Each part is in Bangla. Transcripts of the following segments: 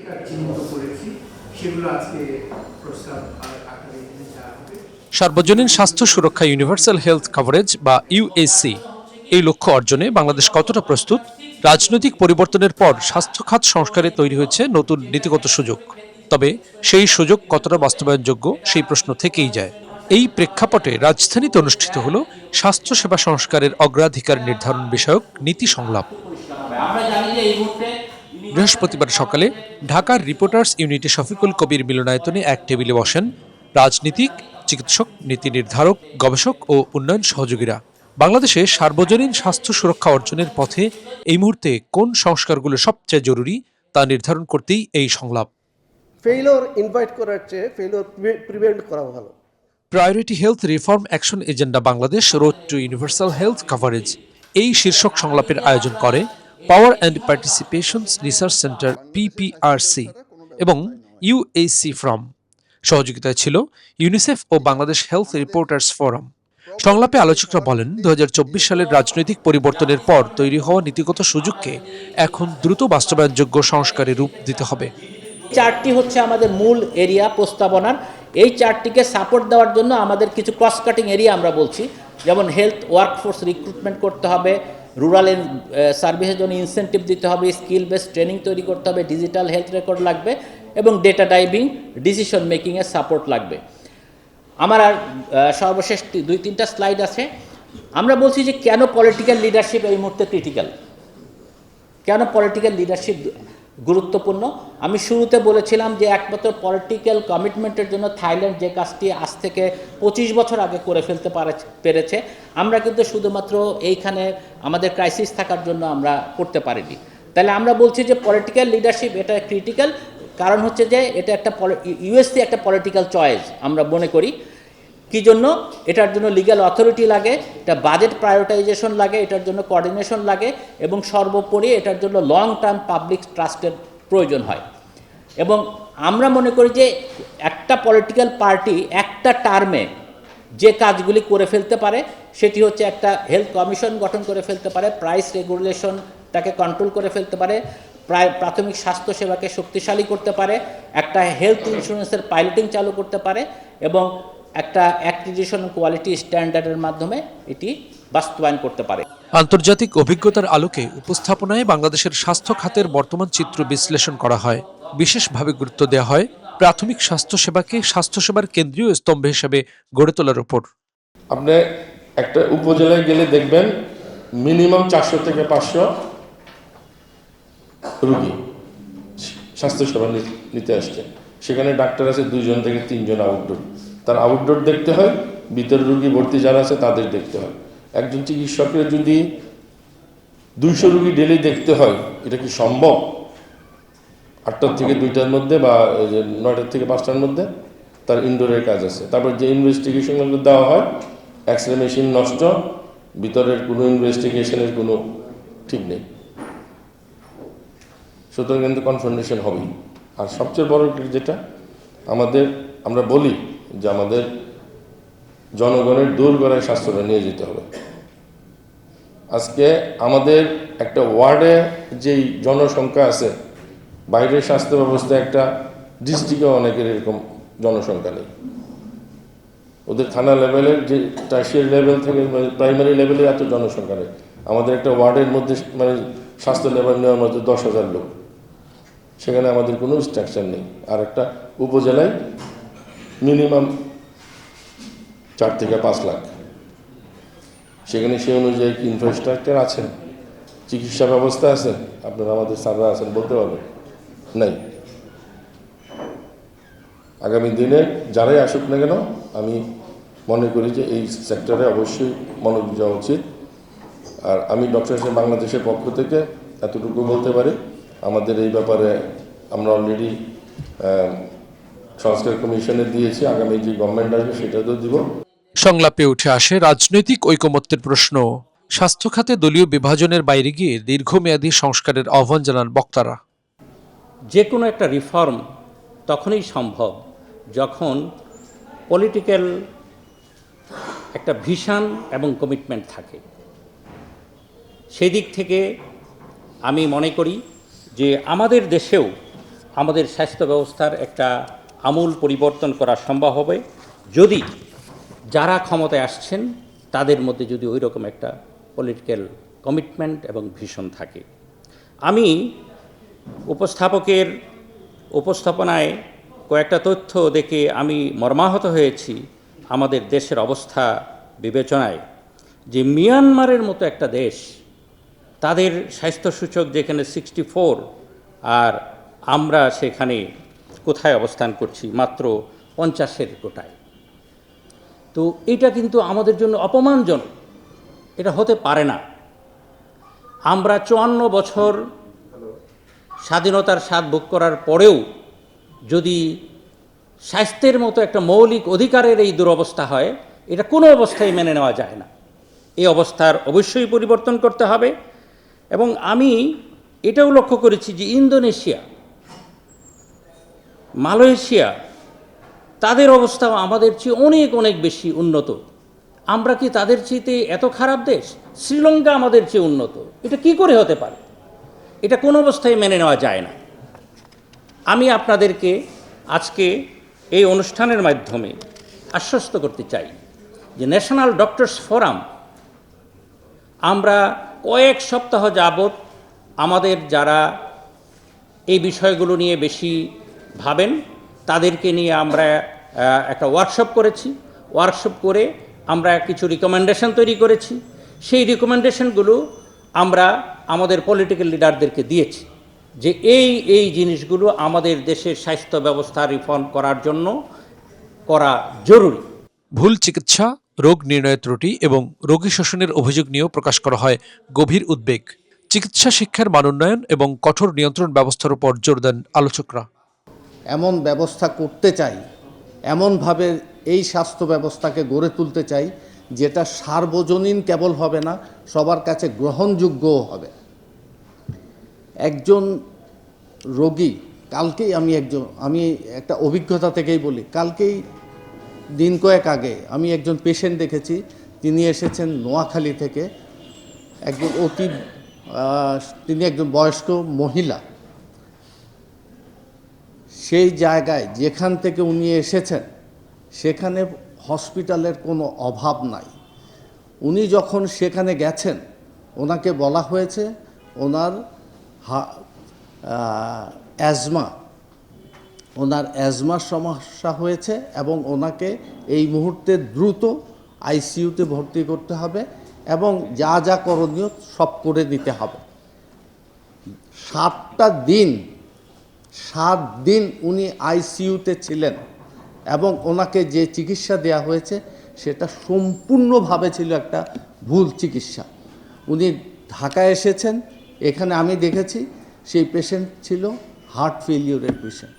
অগ্রাধিকার চিহ্নিত করেছি সেগুলো আজকে প্রস্তাব আকারে দেওয়া হবে। সার্বজনীন স্বাস্থ্য সুরক্ষা ইউনিভার্সাল হেলথ কভারেজ বা ইউএসসি এই লক্ষ্য অর্জনে বাংলাদেশ কতটা প্রস্তুত? রাজনৈতিক পরিবর্তনের পর স্বাস্থ্য খাত সংস্কারে তৈরি হয়েছে নতুন নীতিগত সুযোগ। তবে সেই সুযোগ কতটা বাস্তবায়নযোগ্য সেই প্রশ্ন থেকেই যায়। এই প্রেক্ষাপটে রাজধানীতে অনুষ্ঠিত হল স্বাস্থ্যসেবা সংস্কারের অগ্রাধিকার নির্ধারণ বিষয়ক নীতি সংলাপ। আমরা জানি যে এই মুহূর্তে বৃহস্পতিবার সকালে ঢাকার রিপোর্টার্স ইউনিটে শফিকুল কবির মিলনায়তনে এক টেবিলে বসেন রাজনীতিক চিকিৎসক নীতি নির্ধারক গবেষক ও উন্নয়ন সহযোগীরা। বাংলাদেশে সার্বজনীন স্বাস্থ্য সুরক্ষা অর্জনের পথে এই মুহূর্তে কোন সংস্কারগুলো সবচেয়ে জরুরি তা নির্ধারণ করতেই এই সংলাপ। ফেইলোর ইনভাইট করার চেয়ে ফেইলোর প্রিভেন্ট করা ভালো। Priority health reform action agenda Bangladesh road to universal health coverage এই শীর্ষক সংলাপের আয়োজন করে power and participations research centre PPRC এবং ইউএসি ফ্রম সহযোগিতায় ছিল ইউনিসেফ ও বাংলাদেশ হেলথ রিপোর্টার্স ফোরাম সংলাপে আলোচকরা বলেন, দুহাজার চব্বিশ সালের রাজনৈতিক পরিবর্তনের পর তৈরি হওয়া নীতিগত সুযোগকে এখন দ্রুত বাস্তবায়নযোগ্য সংস্কারে রূপ দিতে হবে। চারটি হচ্ছে আমাদের মূল এরিয়া প্রস্তাবনার। এই চারটিকে সাপোর্ট দেওয়ার জন্য আমাদের কিছু ক্রস কাটিং এরিয়া আমরা বলছি। যেমন হেলথ ওয়ার্কফোর্স রিক্রুটমেন্ট করতে হবে রুরাল সার্ভিসের জন্য ইনসেন্টিভ দিতে হবে স্কিল বেস ট্রেনিং তৈরি করতে হবে ডিজিটাল হেলথ রেকর্ড লাগবে এবং ডেটা ডাইভিং ডিসিশন মেকিংয়ের সাপোর্ট লাগবে। আমার আর সর্বশেষ দুই, তিনটা স্লাইড আছে। আমরা বলছি যে কেন পলিটিক্যাল লিডারশিপ এই মুহূর্তে ক্রিটিক্যাল কেন পলিটিক্যাল লিডারশিপ গুরুত্বপূর্ণ। আমি শুরুতে বলেছিলাম যে একমাত্র পলিটিক্যাল কমিটমেন্টের জন্য থাইল্যান্ড যে কাজটি আজ থেকে পঁচিশ বছর আগে করে ফেলতে পারে, পেরেছে। আমরা কিন্তু শুধুমাত্র এইখানে আমাদের ক্রাইসিস থাকার জন্য আমরা করতে পারিনি। তাহলে আমরা বলছি যে পলিটিক্যাল লিডারশিপ এটা ক্রিটিক্যাল কারণ হচ্ছে যে এটা একটা ইউএসসি একটা পলিটিক্যাল চয়েস আমরা মনে করি। কি জন্য? এটার জন্য লিগ্যাল অথরিটি লাগে, এটা বাজেট প্রায়োরিটাইজেশন লাগে, এটার জন্য কোঅর্ডিনেশন লাগে, এবং সর্বোপরি এটার জন্য লং টার্ম পাবলিক ট্রাস্টের প্রয়োজন হয়। এবং আমরা মনে করি যে একটা পলিটিক্যাল পার্টি একটা টার্মে যে কাজগুলি করে ফেলতে পারে, সেটি হচ্ছে একটা হেলথ কমিশন গঠন করে ফেলতে পারে প্রাইস রেগুলেশনটাকে কন্ট্রোল করে ফেলতে পারে, প্রায় প্রাথমিক স্বাস্থ্য সেবাকে শক্তিশালী করতে পারে, একটা হেলথ ইন্স্যুরেন্সের পাইলটিং চালু করতে পারে, এবং একটা অ্যাক্রিডিশন কোয়ালিটি স্ট্যান্ডার্ডের মাধ্যমে এটি বাস্তবায়ন করতে পারে। আন্তর্জাতিক অভিজ্ঞতার আলোকে উপস্থাপনায় বাংলাদেশের স্বাস্থ্য খাতের বর্তমান চিত্র বিশ্লেষণ করা হয়। বিশেষভাবে গুরুত্ব দেওয়া হয় প্রাথমিক স্বাস্থ্যসেবাকে স্বাস্থ্যসেবার কেন্দ্রীয় স্তম্ভ হিসেবে গড়ে তোলার উপর। আপনি একটা উপজেলায় গেলে দেখবেন মিনিমাম চারশো থেকে পাঁচশো রুগী স্বাস্থ্যসেবা নিতে আসছে। সেখানে ডাক্তার আছে দুইজন থেকে তিনজন আউটডোর তার আউটডোর দেখতে হয় ভিতরে রুগী ভর্তি যারা আছে তাদের দেখতে হয়। একজন চিকিৎসকের যদি দুইশো রুগী ডেলি দেখতে হয় এটা কি সম্ভব? আটটার থেকে দুইটার মধ্যে বা নয়টার থেকে পাঁচটার মধ্যে তার ইনডোরের কাজ আছে। তারপর যে ইনভেস্টিগেশনগুলো দেওয়া হয় এক্স রে মেশিন নষ্ট ভিতরের কোনো ইনভেস্টিগেশনের কোনো ঠিক নেই। সুতরাং কিন্তু কনফার্মেশন হবেই। আর সবচেয়ে বড় যেটা? আমাদের আমরা বলি যে আমাদের জনগণের দূর গড়ায় স্বাস্থ্যটা নিয়ে যেতে হবে। আজকে আমাদের একটা ওয়ার্ডে যেই জনসংখ্যা আছে, বাইরের স্বাস্থ্য ব্যবস্থা একটা ডিস্ট্রিক্টে অনেকের এরকম জনসংখ্যা নেই। ওদের থানা লেভেলের যে টার্সিয়ারি লেভেল থেকে প্রাইমারি লেভেলে এত জনসংখ্যা নেই। আমাদের একটা ওয়ার্ডের মধ্যে মানে স্বাস্থ্য লেভেল নেওয়ার মধ্যে দশ হাজার লোক। সেখানে আমাদের কোনো স্ট্রাকচার নেই। আর একটা উপজেলায় মিনিমাম চার থেকে পাঁচ লাখ। সেখানে সেই অনুযায়ী ইনফ্রাস্ট্রাকচার আছে? চিকিৎসা ব্যবস্থা আছে? আপনারা আমাদের স্যাররা আছেন বলতে পারবেন? নাই। আগামী দিনে যারাই আসুক না কেন, আমি মনে করি যে এই সেক্টরে অবশ্যই মনোযোগ দেওয়া উচিত। আর আমি ডক্টর হিসেবে বাংলাদেশের পক্ষ থেকে এতটুকু বলতে পারি, আমাদের এই ব্যাপারে আমরা অলরেডি সংস্কার কমিশনে দিয়েছি আগামী যে গভর্নমেন্ট আসবে সেটাতেও দিব। সংলাপে উঠে আসে রাজনৈতিক ঐকমত্যের প্রশ্ন। স্বাস্থ্য খাতে দলীয় বিভাজনের বাইরে গিয়ে দীর্ঘমেয়াদী সংস্কারের আহ্বান জানান বক্তারা। যে কোনো একটা রিফর্ম তখনই সম্ভব যখন পলিটিক্যাল একটা ভিশন এবং কমিটমেন্ট থাকে। সেই দিক থেকে আমি মনে করি যে আমাদের দেশেও আমাদের স্বাস্থ্য ব্যবস্থার একটা আমূল পরিবর্তন করা সম্ভব হবে। যদি যারা ক্ষমতায় আসছেন, তাদের মধ্যে যদি ওই রকম একটা পলিটিক্যাল কমিটমেন্ট এবং ভিশন থাকে। আমি উপস্থাপকের উপস্থাপনায় কয়েকটা তথ্য দেখে আমি মর্মাহত হয়েছি আমাদের দেশের অবস্থা বিবেচনায়। যে মিয়ানমারের মতো একটা দেশ, তাদের স্বাস্থ্যসূচক যেখানে সিক্সটি ফোর আর আমরা সেখানে কোথায় অবস্থান করছি? মাত্র পঞ্চাশের কোটায়। তো এটা কিন্তু আমাদের জন্য অপমানজনক। এটা হতে পারে না। আমরা চুয়ান্ন বছর স্বাধীনতার স্বাদ ভোগ করার পরেও যদি স্বাস্থ্যের মতো একটা মৌলিক অধিকারের এই দুরবস্থা হয়, এটা কোনো অবস্থায় মেনে নেওয়া যায় না। এই অবস্থার অবশ্যই পরিবর্তন করতে হবে। এবং আমি এটাও লক্ষ্য করেছি যে ইন্দোনেশিয়া মালয়েশিয়া, তাদের অবস্থা আমাদের চেয়ে অনেক অনেক বেশি উন্নত। আমরা কি তাদের চেয়েতে এত খারাপ দেশ? শ্রীলঙ্কা আমাদের চেয়ে উন্নত। এটা কি করে হতে পারে? এটা কোন অবস্থায় মেনে নেওয়া যায় না। আমি আপনাদেরকে আজকে এই অনুষ্ঠানের মাধ্যমে আশ্বস্ত করতে চাই যে ন্যাশনাল ডক্টরস ফোরাম, আমরা কয়েক সপ্তাহ যাবৎ আমাদের যারা এই বিষয়গুলো নিয়ে বেশি ভাবেন, তাদেরকে নিয়ে আমরা একটা ওয়ার্কশপ করেছি। ওয়ার্কশপ করে আমরা কিছু রিকমেন্ডেশন তৈরি করেছি। সেই রিকমেন্ডেশনগুলো আমরা আমাদের পলিটিক্যাল লিডারদেরকে দিয়েছি যে এই এই জিনিসগুলো আমাদের দেশের স্বাস্থ্য ব্যবস্থা রিফর্ম করার জন্য করা জরুরি। ভুল চিকিৎসা, রোগ নির্ণয় ত্রুটি এবং রোগী শোষণের অভিযোগ নিয়েও প্রকাশ করা হয় গভীর উদ্বেগ। চিকিৎসা শিক্ষার মানোন্নয়ন এবং কঠোর নিয়ন্ত্রণ ব্যবস্থার উপর জোর দেন আলোচকরা। এমন ব্যবস্থা করতে চাই, এমনভাবে এই স্বাস্থ্য ব্যবস্থাকে গড়ে তুলতে চাই, যেটা সার্বজনীন কেবল হবে না, সবার কাছে গ্রহণযোগ্যও হবে। একজন রোগী, কালকেই আমি একজন, আমি একটা অভিজ্ঞতা থেকেই বলি, কালকেই দিন কয়েক আগে আমি একজন পেশেন্ট দেখেছি, তিনি এসেছেন নোয়াখালী থেকে, একজন অতি তিনি একজন বয়স্ক মহিলা। সেই জায়গায় যেখান থেকে উনি এসেছেন, সেখানে হসপিটালের কোনো অভাব নাই। উনি যখন সেখানে গেছেন, ওনাকে বলা হয়েছে ওনার অ্যাজমা, ওনার অ্যাজমার সমস্যা হয়েছে এবং ওনাকে এই মুহূর্তে দ্রুত আইসিইউতে ভর্তি করতে হবে এবং যা যা করণীয় সব করে দিতে হবে। সাতটা দিন সাত দিন উনি আইসিইউতে ছিলেন এবং ওনাকে যে চিকিৎসা দেওয়া হয়েছে সেটা সম্পূর্ণভাবে ছিল একটা ভুল চিকিৎসা। উনি ঢাকায় এসেছেন, এখানে আমি দেখেছি সেই পেশেন্ট ছিল হার্ট ফেলিওরের পেশেন্ট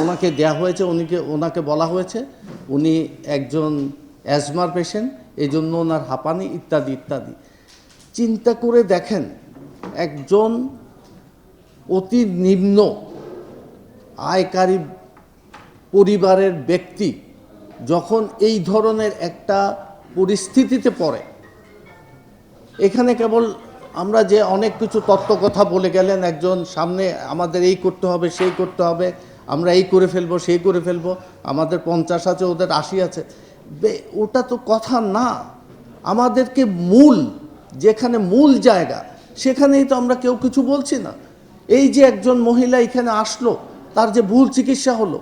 ওনাকে দেয়া হয়েছে, উনিকে, ওনাকে বলা হয়েছে, উনি একজন অ্যাজমার পেশেন্ট এই জন্য ওনার হাঁপানি ইত্যাদি ইত্যাদি। চিন্তা করে দেখেন, একজন অতি নিম্ন আয়কারী পরিবারের ব্যক্তি যখন এই ধরনের একটা পরিস্থিতিতে পড়ে, এখানে কেবল আমরা যে অনেক কিছু তত্ত্ব কথা বলে গেলেন, একজন সামনে আমাদের এই করতে হবে, সেই করতে হবে, আমরা এই করে ফেলব, সেই করে ফেলব, আমাদের পঞ্চাশ আছে, ওদের আশি আছে। ওটা তো কথা না। আমাদেরকে মূল, যেখানে মূল জায়গা, সেখানেই তো আমরা কেউ কিছু বলছি না। এই যে একজন মহিলা এখানে আসলো, তার যে ভুল চিকিৎসা হলো,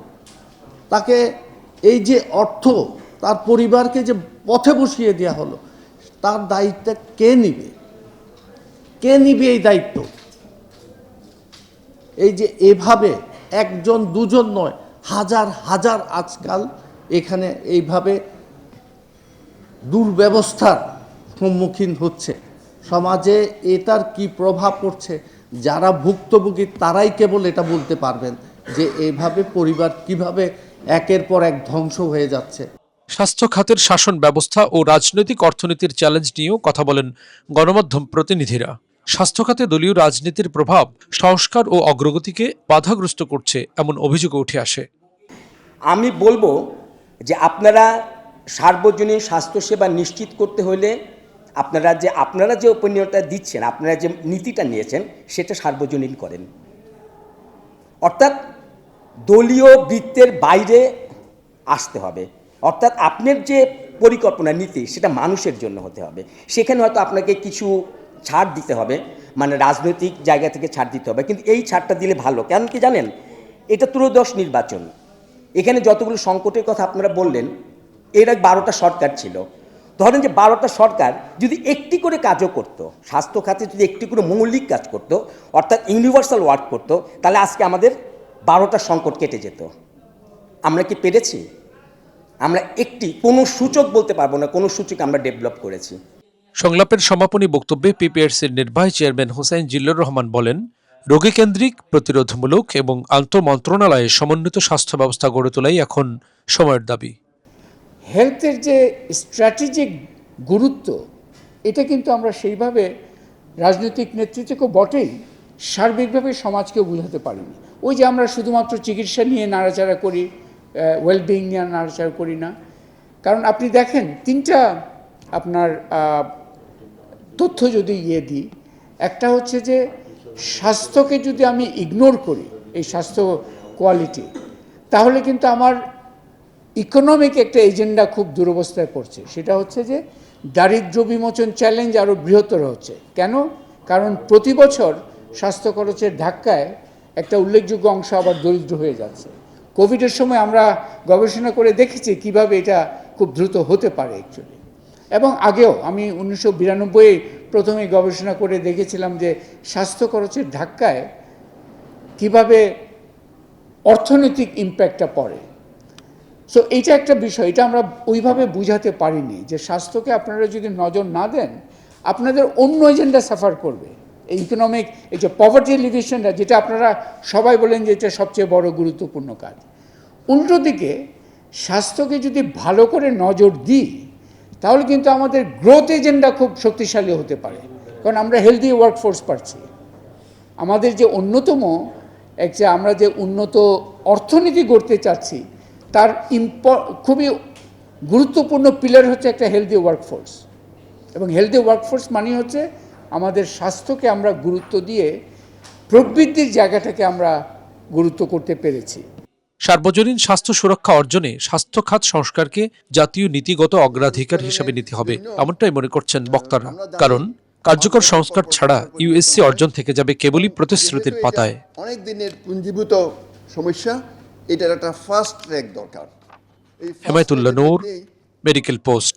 তাকে এই যে অর্থ, তার পরিবারকে যে পথে বসিয়ে দেওয়া হলো, তার দায়িত্ব কে নিবে? কে নিবে এই দায়িত্ব? এই যে এভাবে একজন, দুজন নয়, হাজার হাজার আজকাল এখানে এইভাবে দুর্ব্যবস্থার সম্মুখীন হচ্ছে। সমাজে এটার কি প্রভাব পড়ছে? যারা ভুক্তভোগী তারাই কেবল এটা বলতে পারবেন যে এইভাবে পরিবার কীভাবে একের পর এক ধ্বংস হয়ে যাচ্ছে। স্বাস্থ্য খাতের শাসন ব্যবস্থা ও রাজনৈতিক অর্থনীতির চ্যালেঞ্জ নিয়েও কথা বলেন গণমাধ্যম প্রতিনিধিরা। স্বাস্থ্য খাতে দলীয় রাজনীতির প্রভাব সংস্কার ও অগ্রগতিকে বাধাগ্রস্ত করছে এমন অভিযোগ উঠে আসে। আমি বলব যে আপনারা সার্বজনীন স্বাস্থ্যসেবা নিশ্চিত করতে হলে আপনারা যে আপনারা যে ওপিনিয়নটা দিচ্ছেন, আপনারা যে নীতিটা নিয়েছেন, সেটা সার্বজনীন করেন। অর্থাৎ দলীয় বৃত্তের বাইরে আসতে হবে। অর্থাৎ আপনার যে পরিকল্পনা, নীতি, সেটা মানুষের জন্য হতে হবে। সেখানে হয়তো আপনাকে কিছু ছাড় দিতে হবে মানে রাজনৈতিক জায়গা থেকে ছাড় দিতে হবে, কিন্তু এই ছাড়টা দিলে ভালো। কেন কি জানেন? এটা ত্রয়োদশ নির্বাচন। এখানে যতগুলো সংকটের কথা আপনারা বললেন, এর এক বারোটা সরকার ছিল। ধরেন যে বারোটা সরকার যদি একটি করে কাজও করতো, স্বাস্থ্য খাতে যদি একটি করে মৌলিক কাজ করতো, অর্থাৎ ইউনিভার্সাল ওয়ার্ক করতো, তাহলে আজকে আমাদের বারোটা সংকট কেটে যেত। আমরা কি পেরেছি? আমরা একটি, কোনো সূচক বলতে পারব না, কোনো সূচক আমরা ডেভেলপ করেছি। সংলাপের সমাপনী বক্তব্যে পিপিআরসির নির্বাহী চেয়ারম্যান হোসেন জিল্লুর রহমান বলেন, রোগীকেন্দ্রিক, প্রতিরোধমূলক এবং আন্তঃমন্ত্রণালয়ে সমন্বিত স্বাস্থ্য ব্যবস্থা গড়ে তোলাই এখন সময়ের দাবি। হেলথের যে স্ট্র্যাটেজিক গুরুত্ব, এটা কিন্তু আমরা সেইভাবে রাজনৈতিক নেতৃত্বকেও বটেই, সার্বিকভাবে সমাজকে বোঝাতে পারিনি। ওই যে আমরা শুধুমাত্র চিকিৎসা নিয়ে নাড়াচাড়া করি ওয়েলবিং নিয়ে নাড়াচাড়া করি না। কারণ আপনি দেখেন, তিনটা আপনার তথ্য যদি ইয়ে দিই, একটা হচ্ছে যে স্বাস্থ্যকে যদি আমি ইগনোর করি, এই স্বাস্থ্য কোয়ালিটি তাহলে কিন্তু আমার ইকোনমিক একটা এজেন্ডা খুব দুরবস্থায় পড়ছে। সেটা হচ্ছে যে, দারিদ্র বিমোচন চ্যালেঞ্জ আরও বৃহত্তর হচ্ছে। কেন? কারণ প্রতি বছর স্বাস্থ্য খরচের ধাক্কায় একটা উল্লেখযোগ্য অংশ আবার দরিদ্র হয়ে যাচ্ছে। কোভিডের সময় আমরা গবেষণা করে দেখেছি কীভাবে এটা খুব দ্রুত হতে পারে অ্যাকচুয়ালি এবং আগেও আমি উনিশশো বিরানব্বই প্রথমে গবেষণা করে দেখেছিলাম যে, স্বাস্থ্য খরচের ধাক্কায় কীভাবে অর্থনৈতিক ইম্প্যাক্টটা পড়ে। সো এইটা একটা বিষয়, এটা আমরা ওইভাবে বুঝাতে পারিনি যে স্বাস্থ্যকে আপনারা যদি নজর না দেন, আপনাদের অন্য এজেন্ডা সাফার করবে। এই ইকোনমিক এই যে পভার্টি এলিভেশনটা যেটা আপনারা সবাই বলেন যে এটা সবচেয়ে বড় গুরুত্বপূর্ণ কাজ। উল্টো দিকে, স্বাস্থ্যকে যদি ভালো করে নজর দিই, তাহলে কিন্তু আমাদের গ্রোথ এজেন্ডা খুব শক্তিশালী হতে পারে। কারণ আমরা হেলদি ওয়ার্কফোর্স পাচ্ছি। আমাদের যে অন্যতম একটা আমরা যে উন্নত অর্থনীতি গড়তে চাচ্ছি তার ইম্প খুবই গুরুত্বপূর্ণ পিলার হচ্ছে একটা হেলদি ওয়ার্কফোর্স এবং হেলদি ওয়ার্কফোর্স মানে হচ্ছে আমাদের স্বাস্থ্যকে আমরা গুরুত্ব দিয়ে প্রবৃদ্ধির জায়গাটাকে আমরা গুরুত্ব করতে পেরেছি। সার্বজনীন স্বাস্থ্য সুরক্ষা অর্জনে স্বাস্থ্য খাত সংস্কারকে জাতীয় নীতিগত অগ্রাধিকার হিসেবে নিতে হবে এমনটাই মনে করছেন বক্তারা। কারণ কার্যকর সংস্কার ছাড়া ইউএসসি অর্জন থেকে যাবে কেবলই প্রতিশ্রুতির পাতায়। অনেক দিনের পুঞ্জীভূত সমস্যা এটার একটা ফার্স্ট ট্র্যাক দরকার। হেমায়তুল্লাহ নূর মেডিকেল পোস্ট